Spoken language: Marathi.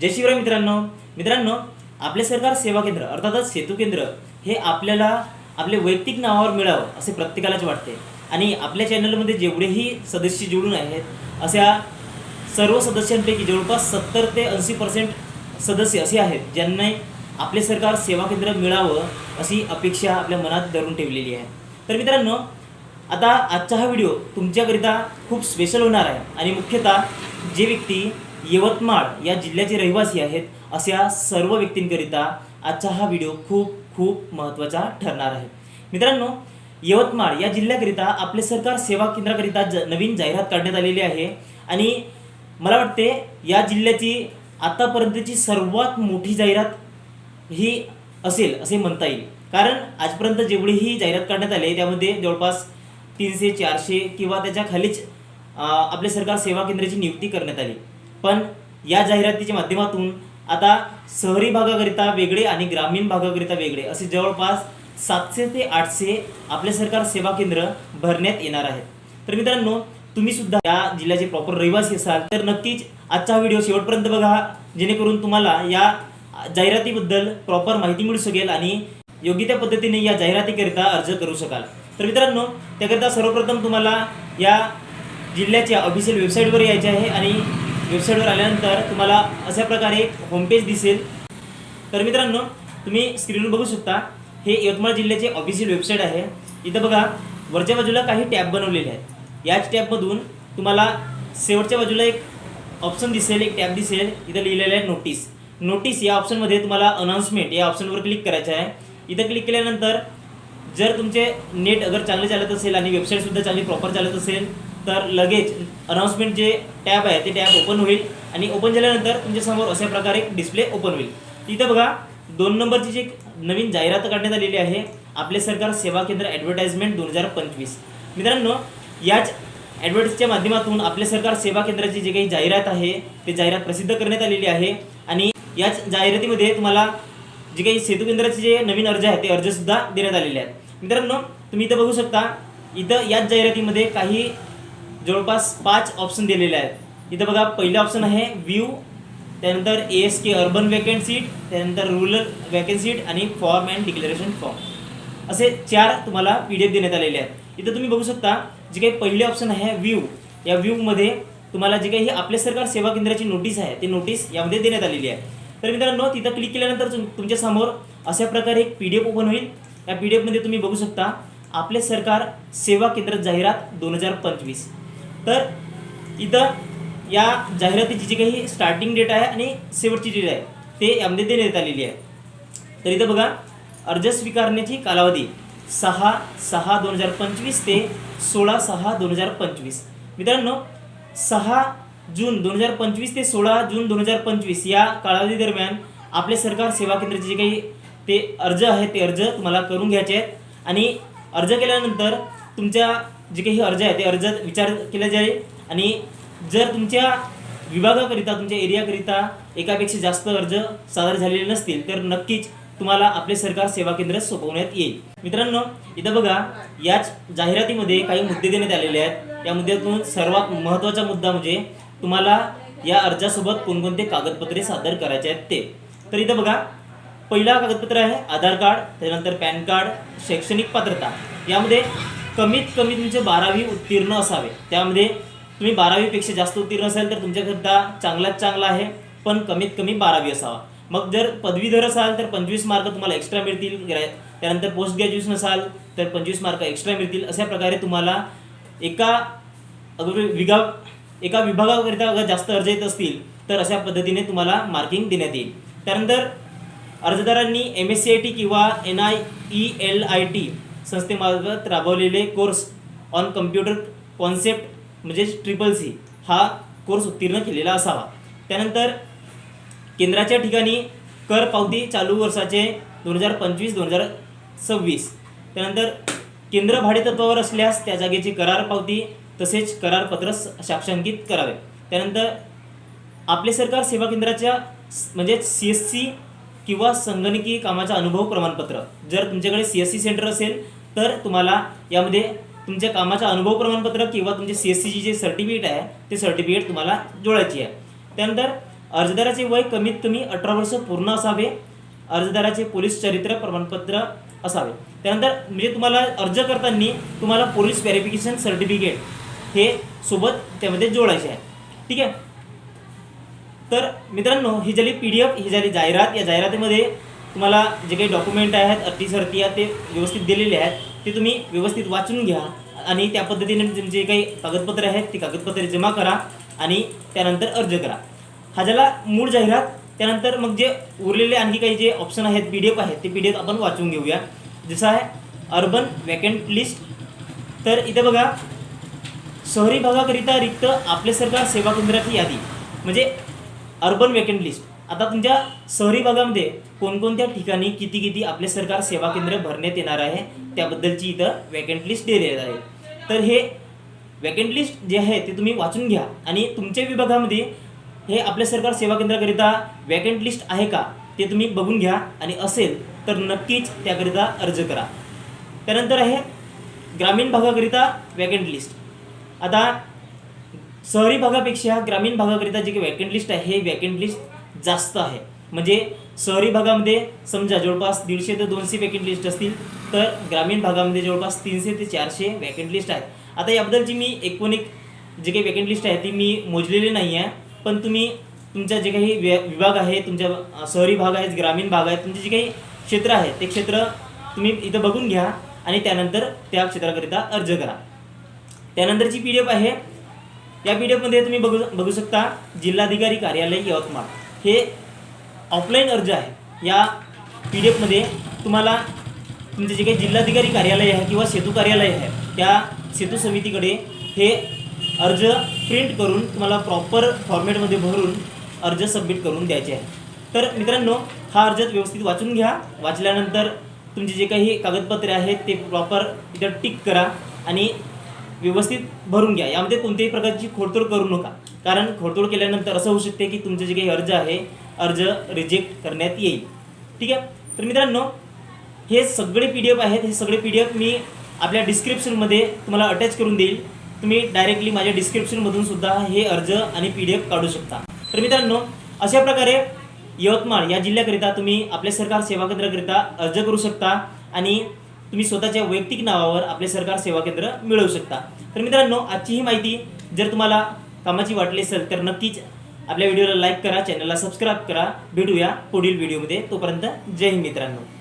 जय शिवराय मित्रांनो. मित्रांनो आपले सरकार सेवा केंद्र अर्थातच सेतू केंद्र हे आपल्याला आपले वैयक्तिक नावावर मिळावं असे प्रत्येकालाच वाटते. आणि आपल्या चॅनलमध्ये जेवढेही सदस्य जोडून आहेत अशा सर्व सदस्यांपैकी जवळपास सत्तर ते ऐंशी पर्सेंट सदस्य असे आहेत ज्यांना आपले सरकार सेवा केंद्र मिळावं अशी अपेक्षा आपल्या मनात धरून ठेवलेली आहे. तर मित्रांनो आता आजचा हा व्हिडिओ तुमच्याकरिता खूप स्पेशल होणार आहे. आणि मुख्यतः जे व्यक्ती यवतमाळ या जिल्ह्याचे रहिवासी आहेत अशा सर्व व्यक्तींकरिता आजचा हा व्हिडिओ खूप खूप महत्त्वाचा ठरणार आहे. मित्रांनो यवतमाळ या जिल्ह्याकरिता आपले सरकार सेवा केंद्राकरिता ज नवीन जाहिरात काढण्यात आलेली आहे आणि मला वाटते या जिल्ह्याची आतापर्यंतची सर्वात मोठी जाहिरात ही असेल असे म्हणता येईल. कारण आजपर्यंत जेवढीही जाहिरात काढण्यात आली त्यामध्ये जवळपास तीनशे चारशे किंवा त्याच्या खालीच आपले सरकार सेवा केंद्राची नियुक्ती करण्यात आली. पण या जाहिरातीच्या माध्यमातून आता शहरी भागाकरिता वेगळे आणि ग्रामीण भागाकरिता वेगळे असे जवळपास सातशे ते आठशे आपले सरकार सेवा केंद्र भरण्यात येणार आहेत. तर मित्रांनो तुम्ही सुद्धा या जिल्ह्याचे प्रॉपर रहिवासी असाल तर नक्कीच आजचा व्हिडिओ शेवटपर्यंत बघा जेणेकरून तुम्हाला या जाहिरातीबद्दल प्रॉपर माहिती मिळू शकेल आणि योग्य त्या पद्धतीने या जाहिरातीकरिता अर्ज करू शकाल. तर मित्रांनो त्याकरिता सर्वप्रथम तुम्हाला या जिल्ह्याच्या ऑफिशियल वेबसाईटवर यायचे आहे आणि वेबसाईटवर आल्यानंतर तुम्हाला अशा प्रकारे होमपेज दिसेल. तर मित्रांनो तुम्ही स्क्रीनवर बघू शकता हे यवतमाळ जिल्ह्याचे ऑफिशियल वेबसाईट आहे. इथं बघा वरच्या बाजूला काही टॅब बनवलेले आहेत. याच टॅबमधून तुम्हाला शेवटच्या बाजूला एक ऑप्शन दिसेल एक टॅब दिसेल. इथं लिहिलेलं आहे नोटीस नोटीस या ऑप्शनमध्ये तुम्हाला अनाउन्समेंट या ऑप्शनवर क्लिक करायचं आहे. इथं क्लिक केल्यानंतर जर तुमचे नेट अगर चांगले चालत असेल आणि वेबसाईटसुद्धा चांगली प्रॉपर चालत असेल तर लगेच अनाउन्समेंट जे टॅब आहे ते टॅब ओपन होईल आणि ओपन झाल्यानंतर तुमच्यासमोर अशा प्रकारे डिस्प्ले ओपन होईल. इथं बघा दोन नंबरची जी एक नवीन जाहिरात काढण्यात आलेली आहे आपले सरकार सेवा केंद्र ॲडव्हर्टाइजमेंट दोन हजार पंचवीस. मित्रांनो याच ॲडव्हर्टाईजच्या माध्यमातून आपले सरकार सेवा केंद्राची जी काही जाहिरात आहे ते जाहिरात प्रसिद्ध करण्यात आलेली आहे आणि याच जाहिरातीमध्ये तुम्हाला जे काही सेतू केंद्राचे जे नवीन अर्ज आहेत ते अर्जसुद्धा देण्यात आलेले आहेत. मित्रांनो तुम्ही इथं बघू शकता इथं याच जाहिरातीमध्ये काही जवळपास पाच ऑप्शन दिलेले आहेत. इथं बघा पहिलं ऑप्शन आहे व्ह्यू त्यानंतर A S K urban vacant seat त्यानंतर रुरल वॅकंट सीट आणि फॉर्म अँड डिक्लेरेशन फॉर्म असे चार तुम्हाला पी डी एफ देण्यात आलेले आहेत. इथं तुम्ही बघू शकता जे काही पहिले ऑप्शन आहे व्ह्यू या व्ह्यूमध्ये तुम्हाला जे काही आपले सरकार सेवा केंद्राची नोटीस आहे ती नोटीस यामध्ये देण्यात आलेली आहे. तर मित्रांनो तिथं क्लिक केल्यानंतर तुम- तुमच्यासमोर अशा प्रकारे एक पी डी एफ ओपन होईल. या पी डी एफमध्ये तुम्ही बघू शकता आपले सरकार सेवा केंद्र जाहिरात दोन हजार पंचवीस. तर इथं या जाहिरातीची जी काही स्टार्टिंग डेट आहे आणि शेवटची डेट आहे ते यामध्ये देण्यात आलेली आहे. तर इथं बघा अर्ज स्वीकारण्याची कालावधी सहा सहा दोन हजार पंचवीस ते सोळा सहा दोन हजार पंचवीस. मित्रांनो सहा जून दोन हजार पंचवीस ते सोळा जून दोन हजार पंचवीस या कालावधी दरम्यान आपले सरकार सेवा केंद्राचे जे काही ते अर्ज आहेत ते अर्ज तुम्हाला करून घ्यायचे आहेत. आणि अर्ज केल्यानंतर तुमच्या जे काही अर्ज आहे ते अर्ज विचार केला जाईल. आणि जर तुमच्या विभागाकरिता तुमच्या एरियाकरिता एकापेक्षा जास्त अर्ज सादर झालेले नसतील तर नक्कीच तुम्हाला आपले सरकार सेवा केंद्र सोपवण्यात येईल. मित्रांनो इथं बघा याच जाहिरातीमध्ये काही मुद्दे देण्यात आलेले आहेत. या मुद्द्यातून सर्वात महत्त्वाचा मुद्दा म्हणजे तुम्हाला या अर्जासोबत कोणकोणते कागदपत्रे सादर करायचे आहेत ते. तर इथं बघा पहिला कागदपत्र आहे आधार कार्ड त्यानंतर पॅन कार्ड शैक्षणिक पात्रता. यामध्ये कमीत कमी तुमचे बारावी उत्तीर्ण असावे. त्यामध्ये तुम्ही बारावीपेक्षा जास्त उत्तीर्ण असाल तर तुमच्याकरता चांगलाच चांगला आहे पण कमीत कमी बारावी असावा. मग जर पदवीधर असाल तर पंचवीस मार्क तुम्हाला एक्स्ट्रा मिळतील. त्यानंतर पोस्ट ग्रॅज्युएशन असाल तर पंचवीस मार्क एक्स्ट्रा मिळतील. अशा प्रकारे तुम्हाला एका अगर विभाग एका विभागाकरिता अगर जास्त अर्ज येत असतील तर अशा पद्धतीने तुम्हाला मार्किंग देण्यात येईल. त्यानंतर अर्जदारांनी M S C I T किंवा N I E L I T संस्थेमार्फत राबवलेले कोर्स ऑन कम्प्युटर कॉन्सेप्ट म्हणजेच ट्रिपल सी हा कोर्स उत्तीर्ण केलेला असावा. त्यानंतर केंद्राच्या ठिकाणी कर पावती चालू वर्षाचे दोन हजार पंचवीस दोन हजार सव्वीस. त्यानंतर केंद्र भाडेतत्वावर असल्यास त्या जागेची करार पावती तसेच करारपत्र साक्षांकित करावे. त्यानंतर आपले सरकार सेवा केंद्राच्या म्हणजेच सी एस सी किंवा संगणकीय कामाचा अनुभव प्रमाणपत्र. जर तुमच्याकडे सी एस सी सेंटर असेल तर तुम्हाला यामध्ये तुमच्या कामाचा अनुभव प्रमाणपत्र किंवा तुमचे सी एस सीची जे सर्टिफिकेट आहे ते सर्टिफिकेट तुम्हाला जोडायची आहे. त्यानंतर अर्जदाराचे वय कमीत कमी अठरा वर्ष पूर्ण असावे. अर्जदाराचे पोलीस चरित्र प्रमाणपत्र असावे. त्यानंतर म्हणजे तुम्हाला अर्ज करताना तुम्हाला पोलीस व्हेरिफिकेशन सर्टिफिकेट हे सोबत त्यामध्ये जोडायचे आहे. ठीक आहे? तर मित्रांनो ही झाली पी डी एफ ही झाली जाहिरात. या जाहिरातीमध्ये तुम्हाला जे काही डॉक्युमेंट आहेत अटी सरती आहेत ते व्यवस्थित दिलेले आहेत. ते तुम्ही व्यवस्थित वाचून घ्या आणि त्या पद्धतीने जे काही कागदपत्रे आहेत ती कागदपत्रे जमा करा आणि त्यानंतर अर्ज करा. हा झाला मूळ जाहिरात. त्यानंतर मग जे उरलेले आणखी काही जे ऑप्शन आहेत पी डी एफ आहेत ते पी डी एफ आपण वाचून घेऊया. जसं आहे अर्बन वॅकंट लिस्ट तर इथे बघा शहरी भागाकरिता रिक्त आपले सरकार सेवा केंद्राची यादी. म्हणजे अर्बन वेकेंट लिस्ट. आता तुमच्या शहरी भागामध्ये कोणकोणत्या ठिकाणी किती किती आपले सरकार सेवा केंद्र भरण्यात येणार आहे त्याबद्दलची इथं वेकेंट लिस्ट दिलेली आहे. तर हे वेकेंट लिस्ट जे आहे ते तुम्ही वाचून घ्या. आणि तुमच्या विभागामध्ये हे आपले सरकार सेवा केंद्राकरिता वेकेंट लिस्ट आहे का ते तुम्ही बघून घ्या. आणि असेल तर नक्कीच त्याकरिता अर्ज करा. त्यानंतर आहे ग्रामीण भागाकरिता वेकेंट लिस्ट. आता शहरी भागापेक्षा ग्रामीण भागाकरिता जी काही वॅकंट लिस्ट आहे हे वॅकंट लिस्ट जास्त आहे. म्हणजे शहरी भागामध्ये समजा जवळपास दीडशे ते दोनशे वॅकंट लिस्ट असतील तर ग्रामीण भागामध्ये जवळपास तीनशे ते चारशे वॅकंट लिस्ट आहेत. आता याबद्दलची मी एकूण एक जे काही वॅकंट लिस्ट आहे ती मी मोजलेली नाही आहे. पण तुम्ही तुमच्या जे काही व्य- विभाग आहे तुमच्या शहरी भाग आहेत ग्रामीण भाग आहेत तुमचे जे काही क्षेत्र आहे ते क्षेत्र तुम्ही इथं बघून घ्या आणि त्यानंतर त्या क्षेत्राकरिता अर्ज करा. त्यानंतरची पी डी एफ आहे या पी डी एफमध्ये तुम्ही बघू बघू शकता जिल्हाधिकारी कार्यालय यवतमाळ. हे ऑफलाईन अर्ज आहे. या पी डी एफमध्ये तुम्हाला तुमचे जे काही जिल्हाधिकारी कार्यालय आहे किंवा सेतू कार्यालय आहे त्या सेतू समितीकडे हे अर्ज प्रिंट करून तुम्हाला प्रॉपर फॉर्मॅटमध्ये भरून अर्ज सबमिट करून द्यायचे आहे. तर मित्रांनो हा अर्ज व्यवस्थित वाचून घ्या. वाचल्यानंतर तुमचे जे काही कागदपत्रे आहेत ते प्रॉपर इथं टिक करा आणि व्यवस्थित भरून घ्या. यामध्ये कोणत्याही प्रकारची खोडतोड करू नका. कारण खोडतोड केल्यानंतर असं होऊ शकते की तुमचे जे काही अर्ज आहे अर्ज रिजेक्ट करण्यात येईल. ठीक आहे? तर मित्रांनो हे सगळे पी डी एफ आहेत. हे सगळे पी डी एफ मी आपल्या डिस्क्रिप्शनमध्ये तुम्हाला अटॅच करून देईल. तुम्ही डायरेक्टली माझ्या डिस्क्रिप्शनमधून सुद्धा हे अर्ज आणि पी डी एफ काढू शकता. तर मित्रांनो अशा प्रकारे यवतमाळ या जिल्ह्याकरिता तुम्ही आपल्या सरकार सेवा केंद्राकरिता अर्ज करू शकता आणि तुम्ही स्वतःच्या वैयक्तिक नावावर आपले सरकार सेवा केंद्र मिळवू शकता. तर मित्रांनो आजची ही माहिती जर तुम्हाला कामाची वाटली असेल तर नक्कीच आपल्या व्हिडिओला लाईक करा चॅनलला सबस्क्राईब करा. भेटूया पुढील व्हिडिओमध्ये तोपर्यंत जय हिंद मित्रांनो.